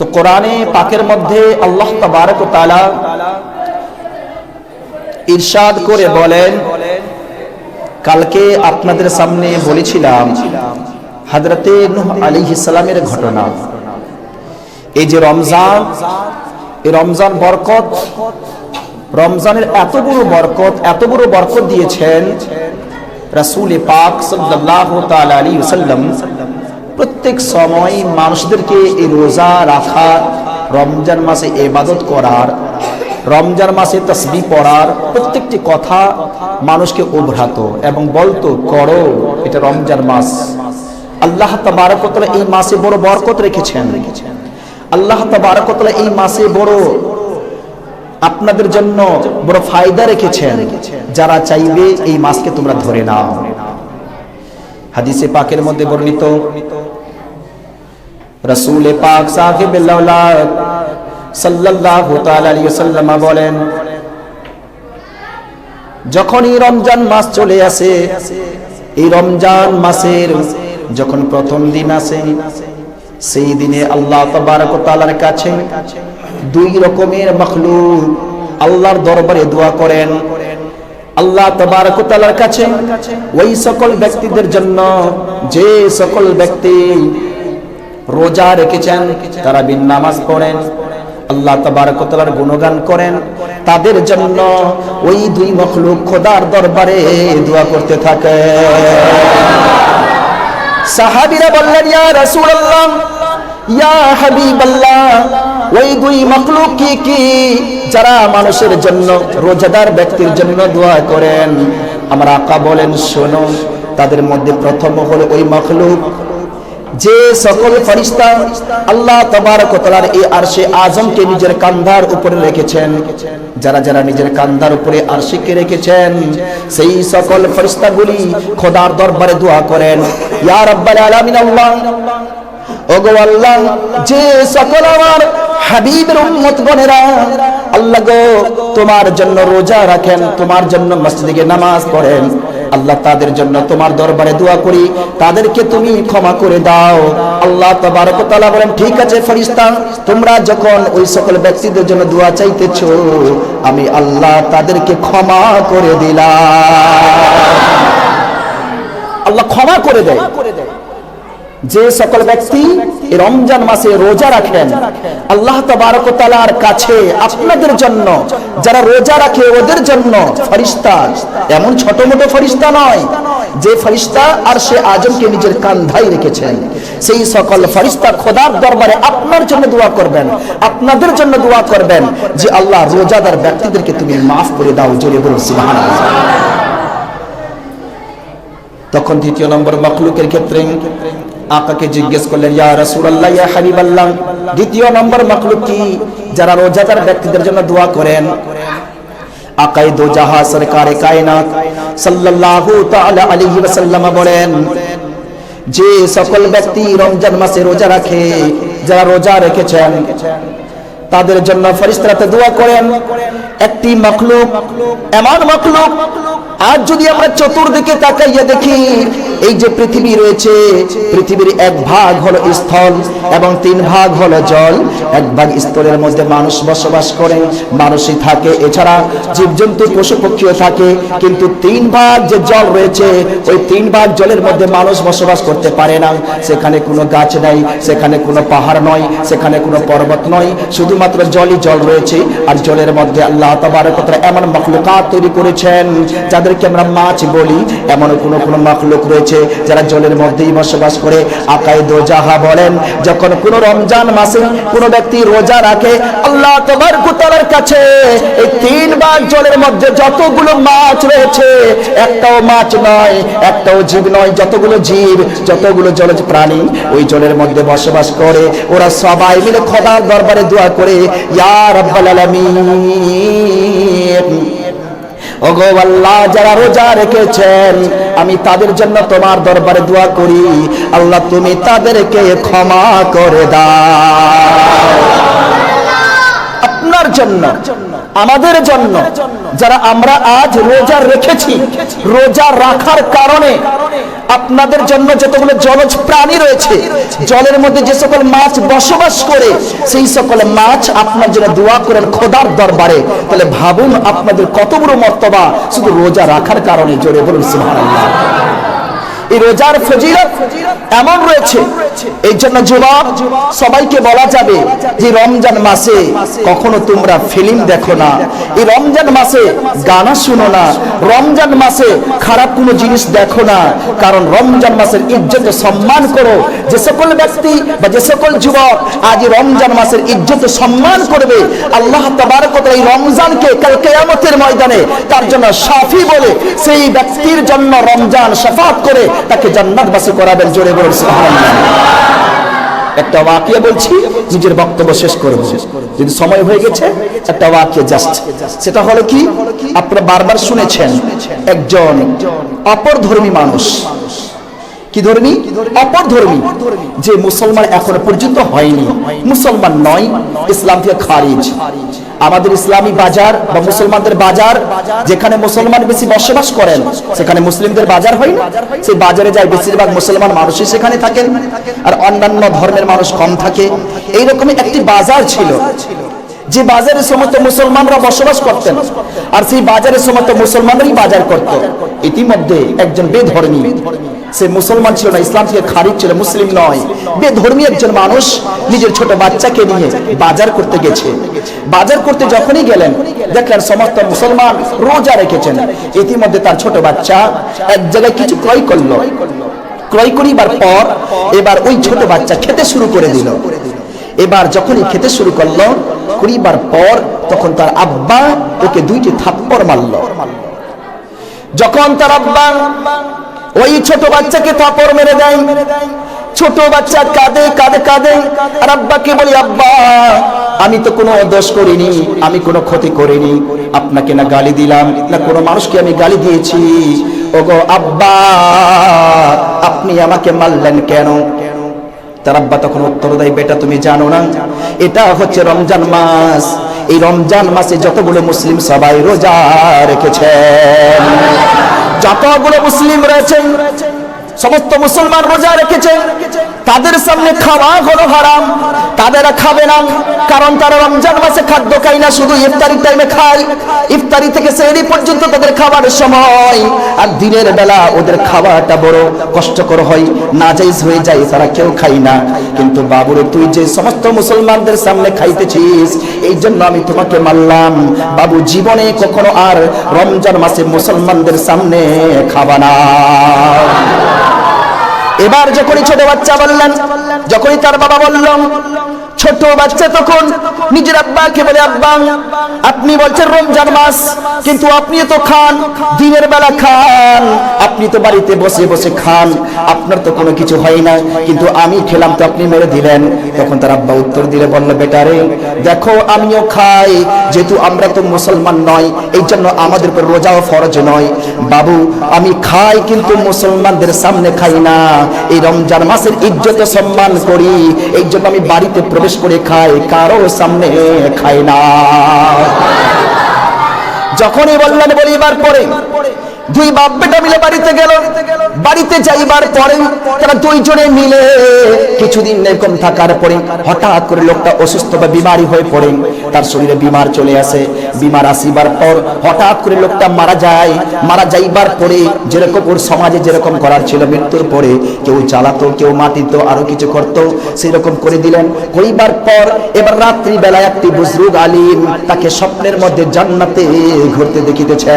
তো কোরআনে পাকের মধ্যে আল্লাহ তাবারক তাআলা ইরশাদ করে বলেন, কালকে আপনাদের সামনে বলেছিলাম হযরতে নূহ আলাইহিস সালামের ঘটনা। এই যে রমজান, এই রমজান বরকত, রমজানের এত বড় বরকত, এত বড় বরকত দিয়েছেন রাসূল পাক সাল্লাল্লাহু তাআলা আলাইহি ওয়াসাল্লাম। প্রত্যেক সময় মানুষদেরকে এই রোজা রাখা, রমজান মাসে ইবাদত করার, রমজান মাসে তসবিহ পড়ার প্রত্যেকটি কথা মানুষকে উভরাত এবং বলতো, করো, এটা রমজান মাস। আল্লাহ তাবারক ওয়া এই মাসে বড় বরকত রেখেছেন। আল্লাহ তাবারক ওয়া এই মাসে বড় আপনাদের জন্য বড় ফায়দা রেখেছেন। যারা চাইবে এই মাসকে তোমরা ধরে নাও। হাদিসে পাকের মধ্যে বর্ণিত রসুল পাক সাহেব বলেন, যখনই রমজান মাস চলে আসে, এই রমজান মাসের যখন প্রথম দিন আসে, সেই দিনে আল্লাহ তাবারক কাছে দুই রকমের মখলুক আল্লাহর দরবারে দোয়া করেন। আল্লাহ তাবারক তাআলার কাছে ওই সকল ব্যক্তিদের জন্য যে সকল ব্যক্তি রোজা রেখেছেন, তারা বিন নামাজ পড়েন, আল্লাহ তাবারক গুণগান করেন। তাদের জন্য ওই দুই মখলুক খোদার দরবারে দোয়া করতে থাকে। সাহাবীরা বললেন, ইয়া রাসূলুল্লাহ, ইয়া হাবিবাল্লাহ, ওই দুই মখলুক কি কি? যারা মানুষের জন্য, রোজাদার ব্যক্তির জন্য দোয়া করেন। আমরা আকা বলেন, শোনো, তাদের মধ্যে প্রথম হলো ওই মখলুক যে সকল ফরিস্তা আল্লাহ তাবারক ওয়া তাআলার এই আরশে আজমকে নিজের কান্ধার উপরে রেখেছেন, যারা যারা নিজের কান্ধার উপরে আরশিকে রেখেছেন, সেই সকল ফরিস্তাগুলি খোদার দরবারে দোয়া করেন। ইয়া রাব্বাল আলামিন আল্লাহ, ওগো আল্লাহ, যে সকল আমার হাবিবের উম্মত গণেরা আল্লাহ গো, তোমার জন্য রোজা রাখেন, তোমার জন্য মসজিদে নামাজ পড়েন। আল্লাহ তাদের জন্য তোমার দরবারে দোয়া করি। তাদেরকে তুমি ক্ষমা করে দাও। আল্লাহ তালা বলেন, ঠিক আছে ফরিস্তা তোমরা যখন ওই সকল ব্যক্তিদের জন্য দোয়া চাইতেছ, আমি আল্লাহ তাদেরকে ক্ষমা করে দিলাম। আল্লাহ ক্ষমা করে দেয়। যে সকল ব্যক্তি রমজান মাসে রোজা রাখেন, আল্লাহ তাআলার কাছে আপনাদের জন্য, যারা রোজা রাখে ওদের জন্য ফরিস্তা। এমন ছোট মোটো ফরিস্তা নয় যে ফরিস্তা আর সে আজমকে নিজের কান্ধাই রেখেছেন। সেই সকল ফরিস্তা খোদার দরবারে আপনার জন্য দোয়া করবেন, আপনাদের জন্য দোয়া করবেন যে আল্লাহ রোজাদার ব্যক্তিদেরকে তুমি মাফ করে দাও, জোরে বলুন তখন দ্বিতীয় নম্বর মখলুকের ক্ষেত্রে আকাকে জিজ্ঞেস করলেন, ইয়া রাসূলুল্লাহ, ইয়া হাবিবাল্লাহ, দ্বিতীয় নম্বর মখলুক কি? যারা রোজাদার ব্যক্তিদের জন্য দোয়া করেন আকাই দো জাহা সরকারে কায়নাত সাল্লাল্লাহু তাআলা আলাইহি ওয়াসাল্লাম বলেন, যে সকল ব্যক্তি রমজান মাসে রোজা রাখে, যারা রোজা রেখেছেন, তাদের জন্য ফরিস্তারাতে দোয়া করেন, একটি মখলুক, এমন মখলুক আজ যদি আমরা চতুর্দিকে তাকাইয়া দেখি, এই যে পৃথিবী রয়েছে, পৃথিবীর এক ভাগ হলো স্থল এবং তিন ভাগ হলো জল। এক ভাগ স্থলের মধ্যে মানুষ বসবাস করে, মানুষই থাকে। এছাড়া জীবজন্তু পশু পক্ষীও থাকে, কিন্তু তিন ভাগ যে জল রয়েছে, ওই তিন ভাগ জলের মধ্যে মানুষ বসবাস করতে পারে না। সেখানে কোনো গাছ নাই, সেখানে কোনো পাহাড় নয়, সেখানে কোনো পর্বত নয়। শুধুমাত্র জলই জল রয়েছে, আর জলের মধ্যে আল্লাহ ওয়া তাআলা এমন মখলুকাত তৈরি করেছেন যাদেরকে আমরা মাছ বলি। এমন কোন কোন মখলুক রয়েছে যারা জলের মধ্যেই বসবাস করে। আকায় দোজাহা বলেন, যখন কোন রমজান মাসে কোন ব্যক্তি রোজা রাখে, আল্লাহ তাবারক ওয়া তাআলার কাছে এই তিন ভাগ জলের মধ্যে যতগুলো মাছ রয়েছে, একটাও মাছ নয়, একটাও জীব নয়, যতগুলো জীব, যতগুলো জলজ প্রাণী ওই জলের মধ্যে বসবাস করে। ওরা সবাই মিলে খোদার দরবারে দোয়া করে, ইয়া রাব্বাল আলামিন। ওগো যারা রোজা রেখেছেন, আমি তাদের জন্য তোমার দরবারে দোয়া করি। আল্লাহ, তুমি তাদেরকে ক্ষমা করে দাও। আপনার জন্য, আমাদের জন্য যারা আমরা আজ রোজা রেখেছি, রোজা রাখার কারণে আপনাদের জন্য যতগুলো জলজ প্রাণী রয়েছে, জলের মধ্যে যে সকল মাছ বসবাস করে, সেই সকল মাছ আপনার জন্য দোয়া করেন খোদার দরবারে। তাহলে ভাবুন আপনাদের কত বড় মর্তবা, শুধু রোজা রাখার কারণে, জোরে বলুন সুবহানাল্লাহ। এই রোজার ফজিলত এমন রয়েছে। এই জন্য যুবক সবাইকে বলা যাবে যে রমজান মাসে কখনো তোমরা ফিল্ম দেখো না। এই রমজান মাসে গানা শুনো না। রমজান মাসে খারাপ কোনো জিনিস দেখো না। কারণ রমজান মাসের ইজ্জত সম্মান করো। যে সকল ব্যক্তি বা যে সকল যুবক আজ রমজান মাসের ইজ্জত সম্মান করবে। আল্লাহ তাবারক ওয়া তাআলা এই রমজানকে কাল কিয়ামতের ময়দানে তার জন্য সাফি বলে সেই ব্যক্তির জন্য রমজান শাফাত করে তাকে জান্নাতবাসী করাবেন, জোরে বলুন, সুবহানাল্লাহ। একটা ওয়াকিয়া বলছি, নিজের বক্তব্য শেষ করব। যদি সময় হয়ে গেছে, একটা ওয়াকিয়া জাস্ট সেটা হলো কি? আপনারা বারবার শুনেছেন, একজন অপর ধর্মী মানুষ। কি ধর্মী? অপর ধর্মী। যে মুসলমান এখনও পর্যন্ত হয়নি। মুসলমান নয়, ইসলাম থেকে খারিজ। আমাদের ইসলামী বাজার বা মুসলমানদের বাজার যেখানে মুসলমান বেশি বসবাস করেন সেখানে মুসলিমদের বাজার হয় না। সেই বাজারে যায় বেশিরভাগ মুসলমান মানুষই সেখানে থাকেন আর অন্যান্য ধর্মের মানুষ কম থাকে। এইরকমই একটি বাজার ছিল। যে বাজারে সমস্ত মুসলমানরা বসবাস করতেন। আর সেই বাজারে সমস্ত মুসলমানরাই বাজার করত। ইতিমধ্যে একজন বেধর্মী। সে মুসলমান ছিল না, ইসলাম থেকে খারিজ ছিল, মুসলিম নয়। বেধর্মী একজন মানুষ নিজের ছোট বাচ্চাকে নিয়ে বাজার করতে গেছে। বাজার করতে যখনই গেলেন, দেখলেন সমস্ত মুসলমান রোজা রেখেছেন। ইতিমধ্যে তার ছোট বাচ্চা এক জায়গায় কিছু ক্রয় করল। ক্রয় করিবার পর এবার ওই ছোট বাচ্চা খেতে শুরু করে দিল। এবার যখনই খেতে শুরু করল, করিবার পর তখন তার আব্বা ওকে দুইটি থাপ্পড় মারল। যখন তার আব্বা ওই ছোট বাচ্চাকে থাপ্পড় মেরে দেয়। ছোট বাচ্চা কাঁদে কাঁদে কাঁদে। আর আব্বাকে বলি, আব্বা, আমি তো কোনো দোষ করিনি, আমি কোনো ক্ষতি করিনি। আপনাকে না গালি দিলাম, না কোনো মানুষকে আমি গালি দিয়েছি। ওগো আব্বা, আপনি আমাকে মারলেন কেন? তার আব্বা তখন উত্তর দেয়, বেটা, তুমি জানো না, এটা হচ্ছে রমজান মাস। এই রমজান মাসে যতগুলো মুসলিম সবাই রোজা রেখেছেন। যতগুলো মুসলিম রয়েছেন সমস্ত মুসলমান রোজা রেখেছে তাদের সামনে খাওয়া হলো হারাম, তাদেরা খাবে না, কারণ তারা রমজান মাসে খাদ্য খায় না, শুধু ইফতারি টাইমে খায়। ইফতারি থেকে সেহরি পর্যন্ত তাদের খাবার সময়। আর দিনের বেলা ওদের খাওয়াটা বড় কষ্টকর হয়, নাজাইজ হয়ে যায়, তারা কেউ খাই না। কিন্তু বাবুরে, তুই যে সমস্ত মুসলমানদের সামনে খাইতেছিস, এই জন্য আমি তোমাকে মারলাম বাবু জীবনে কখনো আর রমজান মাসে মুসলমানদের সামনে খাবা না। এবার যখনই ছোট বাচ্চা বললেন যখনই তার বাবা বললাম ছোট বাচ্চা তখন নিজের আব্বাকে বলে, আব্বা, আপনি বলছেন রমজান মাস, কিন্তু আপনি তো খান, দিনের বেলা খান। আপনি তো বাড়িতে বসে বসে খান, আপনার তো কোনো কিছু হয় না। কিন্তু আমি খেলাম তো আপনি মেরে দিলেন। তখন তার আব্বা উত্তর দিলে, বলল বেটারে দেখো, আমিও খাই। যেহেতু আমরা তো মুসলমান নয়, এই জন্য আমাদের উপর রোজাও ফরজ নয়। বাবু, আমি খাই, কিন্তু মুসলমানদের সামনে খাই না। এই রমজান মাসের ইজ্জত সম্মান করি। এই জন্য আমি বাড়িতে প্রবেশ করে খায় কারও সামনে খায় না। যখনই বললেন বলিবার পরে দুই বাপ বেটা মিলে বাড়িতে গেল। বাড়িতে যাইবার পরে তারা দুইজনে মিলে কিছুদিন এরকম থাকার পরে হঠাৎ করে লোকটা অসুস্থ বা বিমারি হয়ে পড়ে। তার শরীরে বিমার চলে আসে। বিমার আসিবার পর হঠাৎ করে লোকটা মারা যায়। মারা যাইবার পরে যেরকম ওর সমাজে যেরকম করার ছিল, মৃত্যুর পরে কেউ চালাতো কেউ মাটিত, আরও কিছু করত সেই রকম করে দিলেন। করিবার পর এবার রাত্রি বেলায় একটি বুজরুগ আলিম তাকে স্বপ্নের মধ্যে জান্নাতে ঘুরতে দেখিতেছে।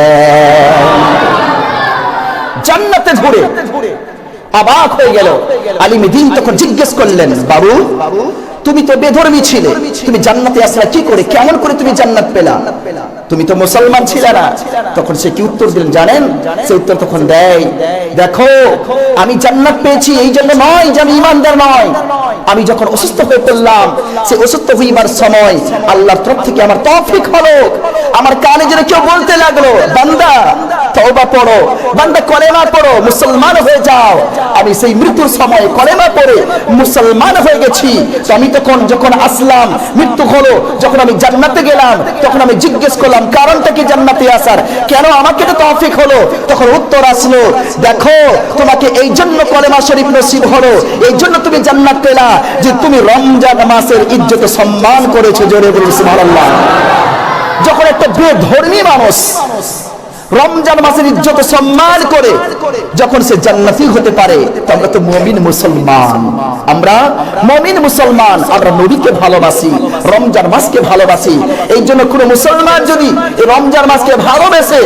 জান্নাতে ঘুরে অবাক হয়ে গেল। আলিম দিন তখন জিজ্ঞেস করলেন, বাবু, তুমি তো বেধর্মী ছিলে। তুমি জান্নাতে আসলা কি করে, কেমন করে তুমি জান্নাত পেলা? তুমি তো মুসলমান ছিলে না। তখন সে কি উত্তর দিলেন, জানেন? সে উত্তর তখন দেয়, দেখো, আমি জান্নাত পেয়েছি এই জন্য নয় যে আমি ইমানদার নয়। আমি যখন অসুস্থ হয়ে পড়লাম সে অসুস্থ হইবার সময় আল্লাহর তরফ থেকে আমার তৌফিক হলো। আমার কানে যেন কেউ বলতে লাগল, বান্দা তওবা পড়ো। বান্দা কলেমা পড়ো, মুসলমান হয়ে যাও। আমি সেই মৃত্যুর সময় কলেমা পড়ে মুসলমান হয়ে গেছি। তো আমি তখন যখন আসলাম, মৃত্যু হলো, যখন আমি জান্নাতে গেলাম, তখন আমি জিজ্ঞেস করলাম, কারণটা কি জান্নাতে আসার? কেন আমাকে তো তৌফিক হলো? তখন উত্তর আসলো, দেখো, তোমাকে এই জন্য কলেমা শরীফ নসিব হলো। এই জন্য তুমি জান্নাত পেলা যে তুমি রমজান মাসের ইজ্জত সম্মান করেছ জোরে বলি সুবহানাল্লাহ। যখন একটা বেধর্মী মানুষ রমজান মাসের ইজ্জত সম্মান করে যখন সে জান্নাতি হতে পারে আমরা তো মমিন মুসলমান। আমরা মমিন মুসলমান, আমরা নবীকে ভালোবাসি, রমজান মাসকে ভালোবাসি। এই জন্য কোনো মুসলমান যদি রমজান মাসকে ভালোবেসে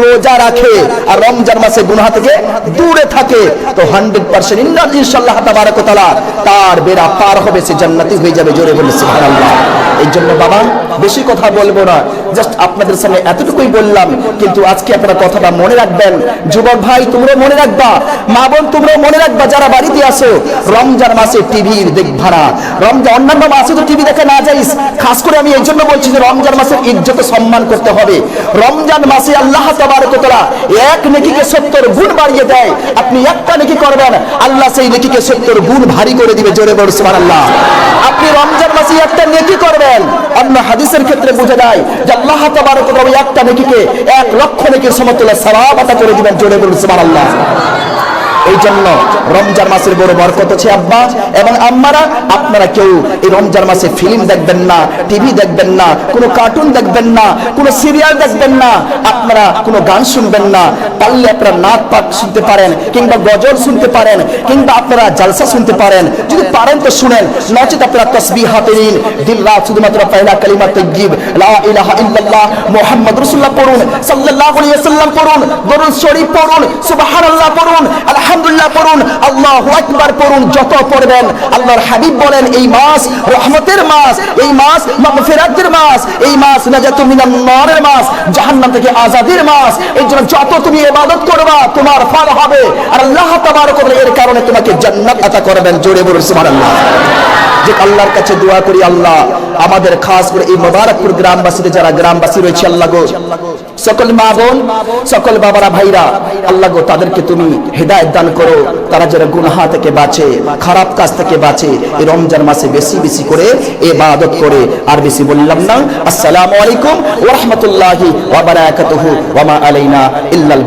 রোজা রাখে আর রমজান মাসে গুনাহ থেকে দূরে থাকে, তো হান্ড্রেড পার্সেন্ট ইনশাল্লাহ তাবারাকতালা তার বেড়া পার হবে, সে জান্নাতি হয়ে যাবে, জোরে বলে সুবহানাল্লাহ। এই জন্য বাবা, বেশি কথা বলব না। জাস্ট আপনাদের সামনে এতটুকুই বললাম, কিন্তু আজকে আপনারা কথাটা মনে রাখবেন। যুবক ভাই তোমরা মনে রাখবা। মা বোন তোমরা মনে রাখবা, যারা বাড়িতে আসো রমজান মাসে টিভির দেখবা না রমজান অন্যান্য মাসে তো টিভি দেখা না যাইস। খাস করে আমি এই জন্য বলছি যে রমজান মাসের ইজ্জত সম্মান করতে হবে। রমজান মাসে আল্লাহ তাবারকতলা এক নেকিকে সত্তর গুণ বাড়িয়ে দেয়। আপনি একটা নেকি করবেন, আল্লাহ সেই নেকিকে সত্তর গুণ ভারী করে দিবে। জোরে বড় সুবহানাল্লাহ। আপনি রমজান মাসে একটা নেকি করবেন। অন্য হাদিসের ক্ষেত্রে বুঝে যায় যে আল্লাহ তাবারক একটা নেকিকে এক লক্ষ নেকির সমতুল্য আতা করে দিবেন জোরে বলুন সুবহানাল্লাহ। এই জন্য রমজান মাসের বড় বরকত আছে আব্বা। এবং আম্মারা, আপনারা কেউ এই রমজান মাসে ফিল্ম দেখবেন না টিভি দেখবেন না, কোনো কার্টুন দেখবেন না, কোনো সিরিয়াল দেখবেন না, আপনারা কোনো গান শুনবেন না। পারলে আপনারা নাচ পাক শুনতে পারেন, কিংবা গজল শুনতে পারেন, কিংবা আপনারা জালসা শুনতে পারেন। যদি পারেন তো শুনেন, নচেত আপনারা তসবিহ হাতে নিন। দিন রাত শুধুমাত্র পয়লা কালিমা তজ্জিব লা ইলাহা ইল্লাল্লাহ, মুহাম্মদ রাসূলুল্লাহ পড়ুন, সাল্লাল্লাহু আলাইহি ওয়াসাল্লাম পড়ুন, দরুদ শরীফ পড়ুন, সুবহানাল্লাহ পড়ুন, আলহামদুলিল্লাহ পড়ুন, আল্লাহু আকবার পড়ুন, যত পড়বেন, আল্লাহর হাবিব বলেন, এই মাস রহমতের মাস, এই মাস মাগফিরাতের মাস, এই মাস নাজাতু মিনান নারের মাস, জাহান্নাম থেকে আজাদের মাস এই জন্য যত তুমি ইবাদত করবা, তোমার ফল হবে। আর আল্লাহ তাবারক ওয়া এর কারণে তোমাকে জান্নাত আতা করবেন, জোরে বলুন, সুবহানাল্লাহ। যে আল্লাহর কাছে দোয়া করি, আল্লাহ, আমাদের খাস করে এই মোবারকপুর গ্রামবাসীদের যারা গ্রামবাসী রয়েছে, আল্লাহ গো, সকল মা বোন, সকল বাবারা, ভাইরা, আল্লাহ গো, তাদেরকে তুমি হেদায়ত দান করো। তারা যারা গুনাহা থেকে বাঁচে, খারাপ কাজ থেকে বাঁচে, এই রমজান মাসে বেশি বেশি করে ইবাদত করে। আর বেশি বললাম না, আসসালামু আলাইকুম ওয়া ওয়া বারাকাতুহু ওয়া মা আলাইনা ইল্লাল